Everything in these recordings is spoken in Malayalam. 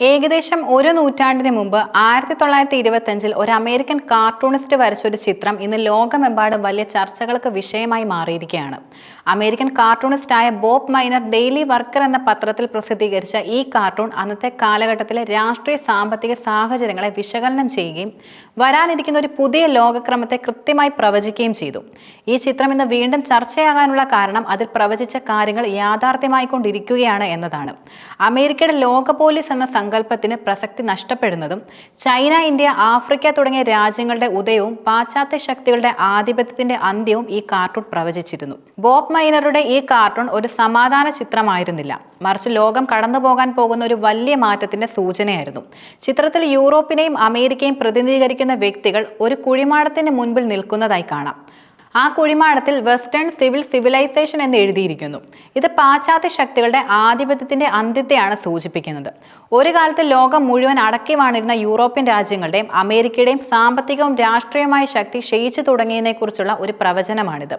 ഏകദേശം ഒരു നൂറ്റാണ്ടിന് മുമ്പ് ആയിരത്തി തൊള്ളായിരത്തി ഇരുപത്തഞ്ചിൽ ഒരു അമേരിക്കൻ കാർട്ടൂണിസ്റ്റ് വരച്ച ഒരു ചിത്രം ഇന്ന് ലോകമെമ്പാടും വലിയ ചർച്ചകൾക്ക് വിഷയമായി മാറിയിരിക്കുകയാണ്. അമേരിക്കൻ കാർട്ടൂണിസ്റ്റായ ബോബ് മൈനർ ഡെയിലി വർക്കർ എന്ന പത്രത്തിൽ പ്രസിദ്ധീകരിച്ച ഈ കാർട്ടൂൺ അന്നത്തെ കാലഘട്ടത്തിലെ രാഷ്ട്രീയ സാമ്പത്തിക സാഹചര്യങ്ങളെ വിശകലനം ചെയ്യുകയും വരാനിരിക്കുന്ന ഒരു പുതിയ ലോകക്രമത്തെ കൃത്യമായി പ്രവചിക്കുകയും ചെയ്തു. ഈ ചിത്രം ഇന്ന് വീണ്ടും ചർച്ചയാകാനുള്ള കാരണം അതിൽ പ്രവചിച്ച കാര്യങ്ങൾ യാഥാർത്ഥ്യമായിക്കൊണ്ടിരിക്കുകയാണ് എന്നതാണ്. അമേരിക്കയുടെ ലോക പോലീസ് എന്ന സങ്കല്പത്തിന് പ്രസക്തി നഷ്ടപ്പെടുന്നതും ചൈന ഇന്ത്യ ആഫ്രിക്ക തുടങ്ങിയ രാജ്യങ്ങളുടെ ഉദയവും പാശ്ചാത്യ ശക്തികളുടെ ആധിപത്യത്തിന്റെ അന്ത്യവും ഈ കാർട്ടൂൺ പ്രവചിച്ചിരുന്നു. ബോബ് മൈനറുടെ ഈ കാർട്ടൂൺ ഒരു സമാധാന ചിത്രമായിരുന്നില്ല. മറിച്ച് ലോകം കടന്നു പോകാൻ പോകുന്ന ഒരു വലിയ മാറ്റത്തിന്റെ സൂചനയായിരുന്നു. ചിത്രത്തിൽ യൂറോപ്പിനെയും അമേരിക്കയും പ്രതിനിധീകരിക്കുന്ന വ്യക്തികൾ ഒരു കുഴിമാടത്തിന് മുൻപിൽ നിൽക്കുന്നതായി കാണാം. ആ കുഴിമാടത്തിൽ വെസ്റ്റേൺ സിവിൽ സിവിലൈസേഷൻ എന്ന് എഴുതിയിരിക്കുന്നു. ഇത് പാശ്ചാത്യ ശക്തികളുടെ ആധിപത്യത്തിന്റെ അന്ത്യത്തെയാണ് സൂചിപ്പിക്കുന്നത്. ഒരു കാലത്ത് ലോകം മുഴുവൻ അടക്കി വാണിരുന്ന യൂറോപ്യൻ രാജ്യങ്ങളുടെയും അമേരിക്കയുടെയും സാമ്പത്തികവും രാഷ്ട്രീയമായ ശക്തി ക്ഷയിച്ചു തുടങ്ങിയതിനെക്കുറിച്ചുള്ള ഒരു പ്രവചനമാണിത്.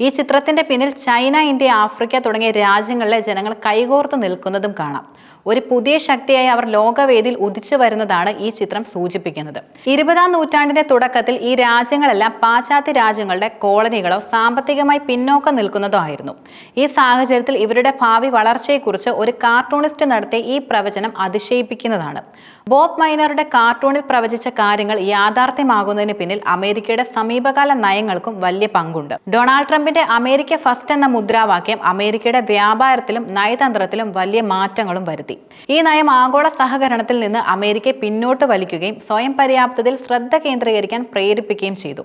ഈ ചിത്രത്തിന്റെ പിന്നിൽ ചൈന ഇന്ത്യ ആഫ്രിക്ക തുടങ്ങിയ രാജ്യങ്ങളിലെ ജനങ്ങൾ കൈകോർത്ത് നിൽക്കുന്നതും കാണാം. ഒരു പുതിയ ശക്തിയായി അവർ ലോകവേദിയിൽ ഉദിച്ചു വരുന്നതാണ് ഈ ചിത്രം സൂചിപ്പിക്കുന്നത്. ഇരുപതാം നൂറ്റാണ്ടിന്റെ തുടക്കത്തിൽ ഈ രാജ്യങ്ങളെല്ലാം പാശ്ചാത്യ രാജ്യങ്ങളുടെ കോളനികളോ സാമ്പത്തികമായി പിന്നോക്കം നിൽക്കുന്നതോ ആയിരുന്നു. ഈ സാഹചര്യത്തിൽ ഇവരുടെ ഭാവി വളർച്ചയെക്കുറിച്ച് ഒരു കാർട്ടൂണിസ്റ്റ് നടത്തിയ ഈ പ്രവചനം അതിശയിപ്പിക്കുന്നതാണ്. ബോബ് മൈനറുടെ കാർട്ടൂണിൽ പ്രവചിച്ച കാര്യങ്ങൾ യാഥാർത്ഥ്യമാകുന്നതിന് പിന്നിൽ അമേരിക്കയുടെ സമീപകാല നയങ്ങൾക്കും വലിയ പങ്കുണ്ട്. ഡൊണാൾഡ് ട്രംപിന്റെ അമേരിക്ക ഫസ്റ്റ് എന്ന മുദ്രാവാക്യം അമേരിക്കയുടെ വ്യാപാരത്തിലും നയതന്ത്രത്തിലും വലിയ മാറ്റങ്ങളും വരുത്തി. ഈ നയം ആഗോള സഹകരണത്തിൽ നിന്ന് അമേരിക്കയെ പിന്നോട്ട് വലിക്കുകയും സ്വയം പര്യാപ്തതയിൽ ശ്രദ്ധ കേന്ദ്രീകരിക്കാൻ പ്രേരിപ്പിക്കുകയും ചെയ്തു.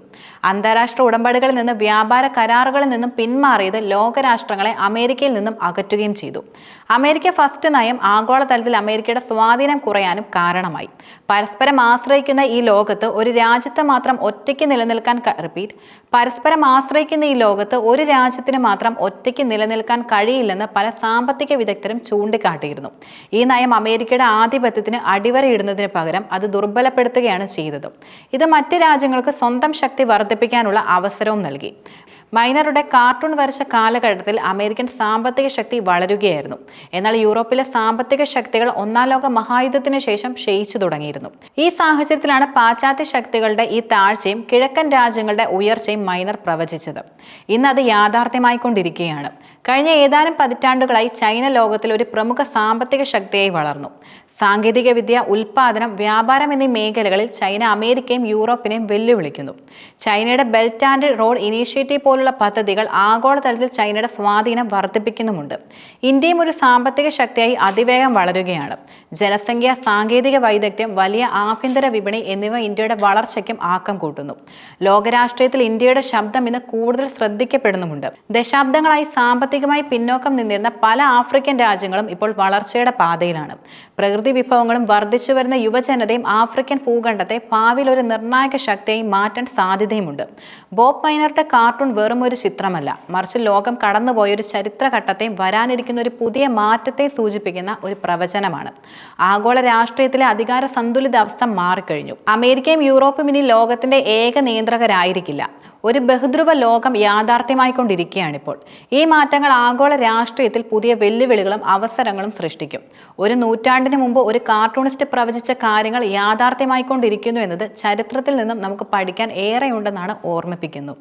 അന്താരാഷ്ട്ര ഉടമ്പടികളിൽ നിന്ന് വ്യാപാര കരാറുകളിൽ നിന്നും പിന്മാറിയത് ലോകരാഷ്ട്രങ്ങളെ അമേരിക്കയിൽ നിന്നും അകറ്റുകയും ചെയ്തു. അമേരിക്ക ഫസ്റ്റ് നയം ആഗോളതലത്തിൽ അമേരിക്കയുടെ സ്വാധീനം കുറയാനും കാരണമായി. പരസ്പരം ആശ്രയിക്കുന്ന ഈ ലോകത്ത് ഒരു രാജ്യത്ത് മാത്രം ഒറ്റയ്ക്ക് നിലനിൽക്കാൻ റിപ്പീറ്റ് പരസ്പരം ആശ്രയിക്കുന്ന ഈ ലോകത്ത് ഒരു രാജ്യത്തിന് മാത്രം ഒറ്റയ്ക്ക് നിലനിൽക്കാൻ കഴിയില്ലെന്ന് പല സാമ്പത്തിക വിദഗ്ധരും ചൂണ്ടിക്കാട്ടിയിരുന്നു. ഈ നയം അമേരിക്കയുടെ ആധിപത്യത്തിന് അടിവരയിടുന്നതിന് പകരം അത് ദുർബലപ്പെടുത്തുകയാണ് ചെയ്തത്. ഇത് മറ്റ് രാജ്യങ്ങൾക്ക് സ്വന്തം ശക്തി വർദ്ധിപ്പിക്കാനുള്ള അവസരവും നൽകി. മൈനറുടെ കാർട്ടൂൺ വരച്ച കാലഘട്ടത്തിൽ അമേരിക്കൻ സാമ്പത്തിക ശക്തി വളരുകയായിരുന്നു. എന്നാൽ യൂറോപ്പിലെ സാമ്പത്തിക ശക്തികൾ ഒന്നാം ലോക മഹായുദ്ധത്തിന് ശേഷം ക്ഷയിച്ചു തുടങ്ങിയിരുന്നു. ഈ സാഹചര്യത്തിലാണ് പാശ്ചാത്യ ശക്തികളുടെ ഈ താഴ്ചയും കിഴക്കൻ രാജ്യങ്ങളുടെ ഉയർച്ചയും മൈനർ പ്രവചിച്ചത്. ഇന്ന് അത് യാഥാർത്ഥ്യമായിക്കൊണ്ടിരിക്കുകയാണ്. കഴിഞ്ഞ ഏതാനും പതിറ്റാണ്ടുകളായി ചൈന ലോകത്തിൽ ഒരു പ്രമുഖ സാമ്പത്തിക ശക്തിയായി വളർന്നു. സാങ്കേതികവിദ്യ ഉൽപാദനം വ്യാപാരം എന്നീ മേഖലകളിൽ ചൈന അമേരിക്കയും യൂറോപ്പിനെയും വെല്ലുവിളിക്കുന്നു. ചൈനയുടെ ബെൽറ്റ് ആൻഡ് റോഡ് ഇനീഷ്യേറ്റീവ് പോലുള്ള പദ്ധതികൾ ആഗോളതലത്തിൽ ചൈനയുടെ സ്വാധീനം വർദ്ധിപ്പിക്കുന്നുമുണ്ട്. ഇന്ത്യയും ഒരു സാമ്പത്തിക ശക്തിയായി അതിവേഗം വളരുകയാണ്. ജനസംഖ്യ സാങ്കേതിക വൈദഗ്ധ്യം വലിയ ആഭ്യന്തര വിപണി എന്നിവ ഇന്ത്യയുടെ വളർച്ചയ്ക്കും ആക്കം കൂട്ടുന്നു. ലോകരാഷ്ട്രീയത്തിൽ ഇന്ത്യയുടെ ശബ്ദം ഇന്ന് കൂടുതൽ ശ്രദ്ധിക്കപ്പെടുന്നുമുണ്ട്. ദശാബ്ദങ്ങളായി സാമ്പത്തികമായി പിന്നോക്കം നിന്നിരുന്ന പല ആഫ്രിക്കൻ രാജ്യങ്ങളും ഇപ്പോൾ വളർച്ചയുടെ പാതയിലാണ്. പ്രകൃതി വിഭവങ്ങളും വർദ്ധിച്ചു വരുന്ന യുവജനതയും ആഫ്രിക്കൻ ഭൂഖണ്ഡത്തെ ഭാവിയിൽ ഒരു നിർണായക ശക്തിയായി മാറ്റാൻ സാധ്യതയുമുണ്ട്. ബോബ് മൈനറുടെ കാർട്ടൂൺ വെറും ഒരു ചിത്രമല്ല. മറിച്ച് ലോകം കടന്നുപോയ ഒരു ചരിത്രഘട്ടത്തെയും വരാനിരിക്കുന്ന ഒരു പുതിയ മാറ്റത്തെ സൂചിപ്പിക്കുന്ന ഒരു പ്രവചനമാണ്. ആഗോള രാഷ്ട്രീയത്തിലെ അധികാര സന്തുലിതാവസ്ഥ മാറിക്കഴിഞ്ഞു. അമേരിക്കയും യൂറോപ്പും ഇനി ലോകത്തിന്റെ ഏക നിയന്ത്രകരായിരിക്കില്ല. ഒരു ബഹുദ്രുവ ലോകം യാഥാർത്ഥ്യമായിക്കൊണ്ടിരിക്കുകയാണിപ്പോൾ. ഈ മാറ്റങ്ങൾ ആഗോള രാഷ്ട്രീയത്തിൽ പുതിയ വെല്ലുവിളികളും അവസരങ്ങളും സൃഷ്ടിക്കും. ഒരു നൂറ്റാണ്ടിന് മുമ്പ് ഒരു കാർട്ടൂണിസ്റ്റ് പ്രവചിച്ച കാര്യങ്ങൾ യാഥാർത്ഥ്യമായിക്കൊണ്ടിരിക്കുന്നു എന്നത് ചരിത്രത്തിൽ നിന്നും നമുക്ക് പഠിക്കാൻ ഏറെയുണ്ടെന്നാണ് ഓർമ്മിപ്പിക്കുന്നു.